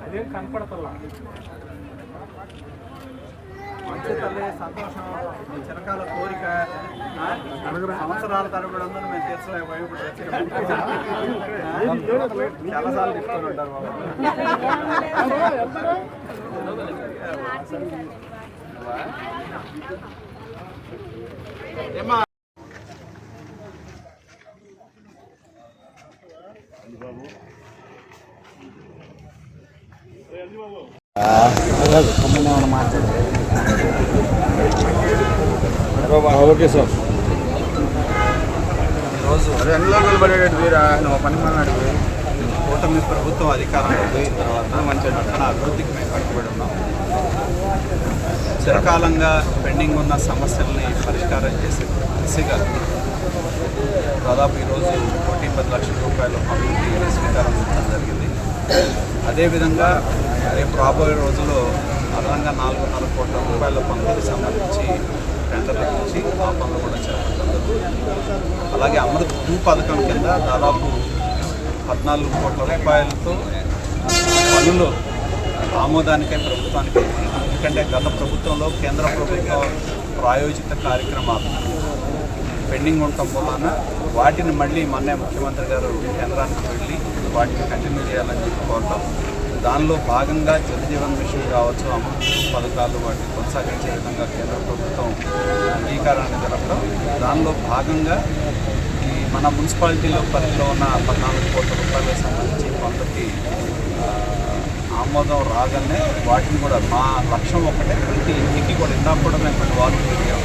అదేం కనపడతల్లా మంచి తల్లి సంతోషం చిరకాల కోరిక సంవత్సరాల తరబడి అందరూ మేము తీర్చలేకపోయి ఇప్పుడు తెచ్చిన చాలా సార్లు తీసుకొని ఉంటారు బాబు ఏమా ఓకే సార్. ఈరోజు రోజులు పడేటట్టు వీరా? నువ్వు పని మాట్లాడివి కూటమి ప్రభుత్వం అధికారంలో పోయిన తర్వాత మంచి నటన అభివృద్ధికి మేము కట్టుబడి ఉన్నాం. చిరకాలంగా పెండింగ్ ఉన్న సమస్యల్ని పరిష్కారం చేసే దిశగా దాదాపు ఈరోజు కోటి పది లక్షల రూపాయల అభివృద్ధి శ్రీకారం చుట్టడం జరిగింది. అదేవిధంగా రేపు రాబోయే రోజుల్లో అదనంగా నాలుగున్నర కోట్ల రూపాయల పనులకు సంబంధించి టెండర్ల నుంచి ఆ పనులు కూడా చేపట్టడం అలాగే అమృత్ టూ పథకం కింద దాదాపు పద్నాలుగు కోట్ల రూపాయలతో పనులు ఆమోదానికై ప్రభుత్వానికి ఎందుకంటే గత ప్రభుత్వంలో కేంద్ర ప్రభుత్వం ప్రాయోజిత కార్యక్రమాలు పెండింగ్ ఉండటం వలన వాటిని మళ్ళీ మొన్నే ముఖ్యమంత్రి గారు కేంద్రానికి వెళ్ళి వాటిని కంటిన్యూ చేయాలని చెప్పి కోరటం. దానిలో భాగంగా జలజీవన్ మిషన్ కావచ్చు అమృత పథకాలు వాటిని కొనసాగించే విధంగా కేంద్ర ప్రభుత్వం అంగీకారాన్ని జరపడం దానిలో భాగంగా ఈ మన మున్సిపాలిటీలో పరిధిలో ఉన్న పద్నాలుగు కోట్ల రూపాయలకు సంబంధించి కొంతకి ఆమోదం రాగానే వాటిని కూడా మా లక్ష్యం ఒకటే ప్రతి ఇంటికి కూడా ఇందాక కూడా మేము కొన్ని వార్తలు తిరిగాం.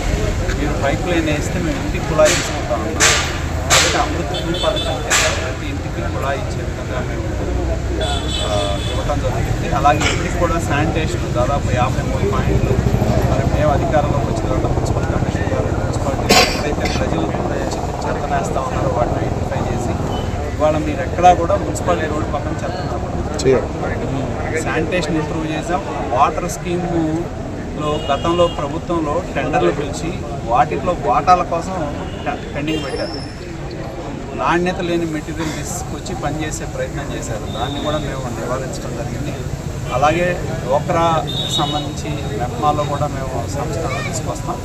మీరు పైప్ లైన్ వేస్తే మేము ఇంటికి కుళాయి తీసుకుంటాం అన్నాం కాబట్టి అమృత పథకం కింద ప్రతి ఇంటికి కుళాయి ఇచ్చే విధంగా మేము ఇవ్వటం జరుగుతుంది అలాగే ఇంటికి కూడా శానిటేషన్ దాదాపు యాభై మూడు పాయింట్లు. మరి మేము అధికారంలోకి వచ్చిన తర్వాత మున్సిపల్ కమిషన్ గారు మున్సిపాలిటీ ఎక్కడైతే ప్రజలు చెత్త నేస్తా ఉన్నారో వాటిని ఐడెంటిఫై చేసి ఇవాళ మీరు ఎక్కడా కూడా మున్సిపాలిటీ రోడ్డు పక్కన చెత్త కనపడదు. శానిటేషన్ ఇంప్రూవ్ చేసాం వాటర్ లో గతంలో ప్రభుత్వంలో టెండర్లు పిలిచి వాటిలో వాటాల కోసం పెండింగ్ పెట్టారు. నాణ్యత లేని మెటీరియల్ తీసుకొచ్చి పనిచేసే ప్రయత్నం చేశారు. దాన్ని కూడా మేము నివారించడం జరిగింది. అలాగే డోక్రా సంబంధించి మెప్మాలో కూడా మేము సంస్థలను తీసుకొస్తాం.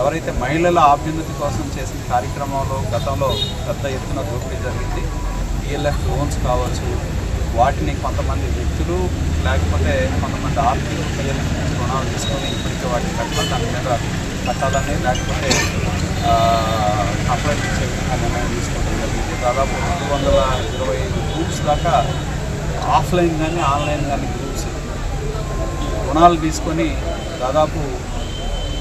ఎవరైతే మహిళల అభ్యున్నతి కోసం చేసిన కార్యక్రమంలో గతంలో పెద్ద ఎత్తున దోపిడీ జరిగింది. డిఎల్ఎఫ్ లోన్స్ కావచ్చు వాటిని కొంతమంది వ్యక్తులు లేకపోతే కొంతమంది ఆర్థిక పిఎల్ఎఫ్ నుంచి రుణాలు తీసుకొని ఇప్పటికే వాటిని కట్టాలి దాని మీద కట్టాలని లేకపోతే కంప్లైంట్ ఇచ్చే విధంగా నిర్ణయం తీసుకోవడం జరిగింది. దాదాపు రెండు వందల ఇరవై ఐదు గ్రూప్స్ దాకా ఆఫ్లైన్ కానీ ఆన్లైన్ కానీ గ్రూప్స్ రుణాలు తీసుకొని దాదాపు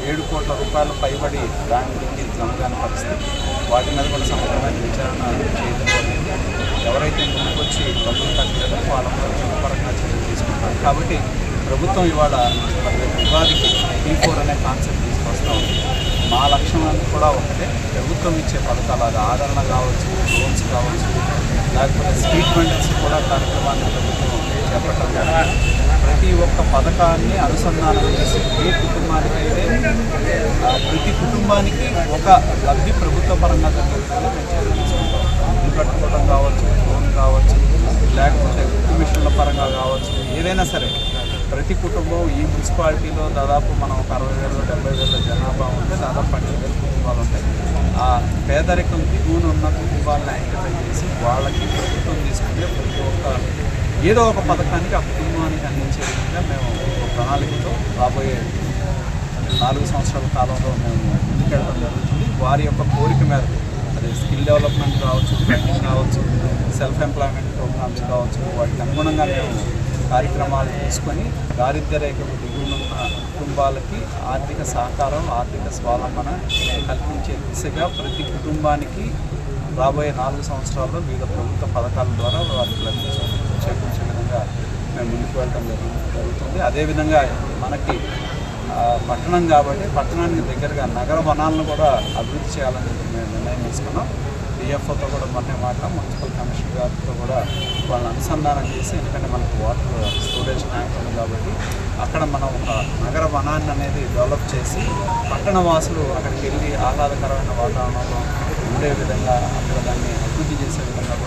ఏడు కోట్ల రూపాయలు పైబడి దాని గురించి కాని పరిస్థితి. వాటి మీద కూడా సమగ్రమైన విచారణ చేయడం ఎవరైతే ముందుకొచ్చి డబ్బులు కట్టలేదో వాళ్ళ మీద చట్టపరంగా చర్యలు తీసుకుంటారు. కాబట్టి ప్రభుత్వం ఇవాళ ఉగాదికి టీ ఫోర్ అనే కాన్సెప్ట్ తీసుకొస్తా ఉంది. మా లక్ష్యం అంతా కూడా ఒకటే. ప్రభుత్వం ఇచ్చే పథకాలు అది ఆదరణ కావచ్చు లోన్స్ కావచ్చు లేకపోతే స్ట్రీట్ వెండర్స్ కూడా కార్యక్రమాన్ని ప్రభుత్వం చేపట్టడం జరిగింది. ప్రతి ఒక్క పథకాన్ని అనుసంధానం చేసి ఏ కుటుంబానికైతే అయితే ప్రతి కుటుంబానికి ఒక లబ్ధి ప్రభుత్వ పరంగా జరుగుతుందో మేము చర్యలు తీసుకుంటాం. ఇల్లు కట్టుకోవడం కావచ్చు లోన్ కావచ్చు లేకపోతే మిషన్ల పరంగా కావచ్చు ఏదైనా సరే ప్రతి కుటుంబం ఈ మున్సిపాలిటీలో దాదాపు మనం ఒక అరవై వేలు డెబ్బై వేల జనాభా ఉంటే దాదాపు పన్నెండు వేల కుటుంబాలు ఉంటాయి. ఆ పేదరికం దిగువన ఉన్న కుటుంబాలను ఐడెంటిఫై చేసి వాళ్ళకి ప్రభుత్వం తీసుకునే ప్రతి ఒక్క ఏదో ఒక పథకానికి ఆ కుటుంబానికి అందించే విధంగా మేము ఒక ప్రణాళికతో రాబోయే నాలుగు సంవత్సరాల కాలంలో మేము ముందుకెళ్ళడం జరుగుతుంది. వారి యొక్క కోరిక మేరకు అది స్కిల్ డెవలప్మెంట్ కావచ్చు ట్రైనింగ్ కావచ్చు సెల్ఫ్ ఎంప్లాయ్మెంట్ ప్రోగ్రామ్స్ కావచ్చు వాటికి అనుగుణంగా మేము కార్యక్రమాలు తీసుకొని దారిద్ర్య రేఖకు దిగువన ఉన్న కుటుంబాలకి ఆర్థిక సహకారం ఆర్థిక స్వావలంబన కల్పించే దిశగా ప్రతి కుటుంబానికి రాబోయే నాలుగు సంవత్సరాల్లో వివిధ ప్రభుత్వ పథకాల ద్వారా వారికి చేకూర్చే విధంగా మేము ముందుకు వెళ్ళడం జరుగుతుంది. అదేవిధంగా మనకి పట్టణం కాబట్టి పట్టణానికి దగ్గరగా నగర వనాలను కూడా అభివృద్ధి చేయాలని చెప్పి మేము నిర్ణయం తీసుకున్నాం. డిఎఫ్ఓతో కూడా మొన్నే మాట మున్సిపల్ కమిషనర్ గారితో కూడా వాళ్ళని అనుసంధానం చేసి ఎందుకంటే మనకు వాటర్ స్టోరేజ్ ట్యాంక్ ఉంది కాబట్టి అక్కడ మనం ఒక నగర వనాన్ని అనేది డెవలప్ చేసి పట్టణ వాసులు అక్కడికి వెళ్ళి ఆహ్లాదకరమైన వాతావరణంలో ఉండే విధంగా అక్కడ దాన్ని అభివృద్ధి చేసే విధంగా